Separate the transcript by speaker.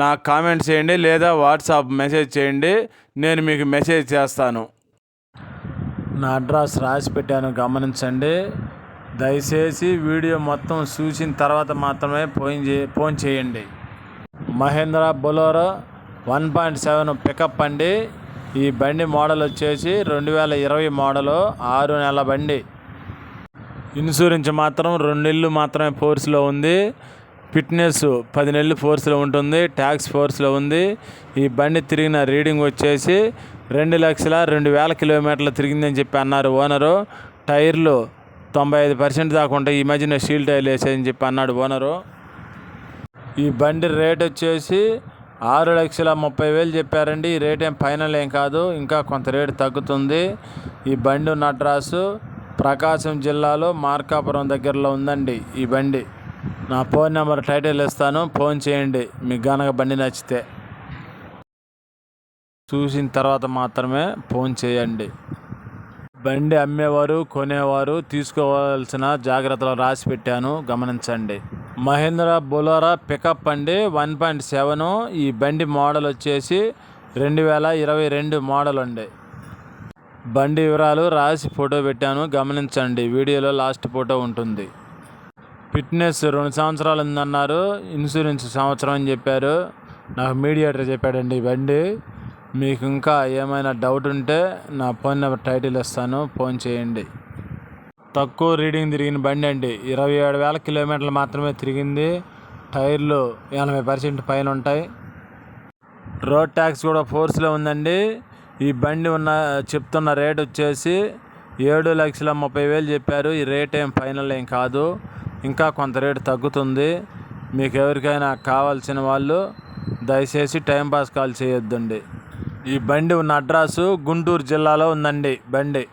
Speaker 1: నాకు కామెంట్ చేయండి లేదా వాట్సాప్ మెసేజ్ చేయండి. నేను మీకు మెసేజ్ చేస్తాను. నా అడ్రస్ రాసి పెట్టాను గమనించండి. దయచేసి వీడియో మొత్తం చూసిన తర్వాత మాత్రమే ఫోన్ చే ఫోన్ చేయండి. Mahindra Bolero one point seven pickup అండి. ఈ బండి మోడల్ వచ్చేసి రెండు వేల ఇరవై మోడలు ఆరు నెలల బండి. ఇన్సూరెన్స్ మాత్రం రెండు ఇల్లు మాత్రమే ఫోర్స్లో ఉంది. ఫిట్నెస్ పది నెలలు ఫోర్స్లో ఉంటుంది ట్యాక్స్ ఫోర్స్లో ఉంది. ఈ బండి తిరిగిన రీడింగ్ వచ్చేసి రెండు లక్షల రెండు వేల కిలోమీటర్లు తిరిగిందని చెప్పి అన్నారు ఓనరు. టైర్లు తొంభై ఐదు పర్సెంట్ దాకా ఉంటాయి ఈ మధ్యన స్టీల్ టైర్లు వేసేదని చెప్పి అన్నాడు ఓనరు. ఈ బండి రేట్ వచ్చేసి ఆరు లక్షల ముప్పై వేలు చెప్పారండి. ఈ రేట్ ఏం ఫైనల్ ఏం కాదు ఇంకా కొంత రేటు తగ్గుతుంది. ఈ బండి నట్రాసు ప్రకాశం జిల్లాలో మార్కాపురం దగ్గరలో ఉందండి ఈ బండి. నా ఫోన్ నెంబర్ టైటిల్ ఇస్తాను. ఫోన్ చేయండి. మీకు గనక బండి నచ్చితే. చూసిన తర్వాత మాత్రమే ఫోన్ చేయండి. బండి అమ్మేవారు కొనేవారు తీసుకోవాల్సిన జాగ్రత్తలు రాసి పెట్టాను. గమనించండి. మహేంద్ర బొలోరా పికప్ అండి. One point seven. ఈ బండి మోడల్ వచ్చేసి రెండు వేల ఇరవై రెండు మోడల్ అండి. బండి వివరాలు రాసి ఫోటో పెట్టాను. గమనించండి. వీడియోలో లాస్ట్ ఫోటో ఉంటుంది. ఫిట్నెస్ రెండు సంవత్సరాలు ఉందన్నారు. ఇన్సూరెన్స్ సంవత్సరం అని చెప్పారు. నాకు మీడియేటర్ చెప్పాడండి ఈ బండి మీకు ఇంకా ఏమైనా డౌట్ ఉంటే నా ఫోన్ నెంబర్ టైటిల్ ఇస్తాను ఫోన్ చేయండి. తక్కువ రీడింగ్ తిరిగిన బండి అండి. ఇరవై ఏడు వేల కిలోమీటర్లు మాత్రమే తిరిగింది. టైర్లు ఎనభై పర్సెంట్ పైన ఉంటాయి. రోడ్ ట్యాక్స్ కూడా ఫోర్స్లో ఉందండి. ఈ బండి ఉన్న చెప్తున్న రేట్ వచ్చేసి ఏడు లక్షల ముప్పై వేలు చెప్పారు. ఈ రేట్ ఏం ఫైనల్ ఏం కాదు. ఇంకా కొంత రేటు తగ్గుతుంది. మీకు ఎవరికైనా కావాల్సిన వాళ్ళు దయచేసి టైంపాస్ కాల్ చేయొద్దండి. ఈ బండి ఉన్న అడ్రస్ గుంటూరు జిల్లాలో ఉందండి. బండి.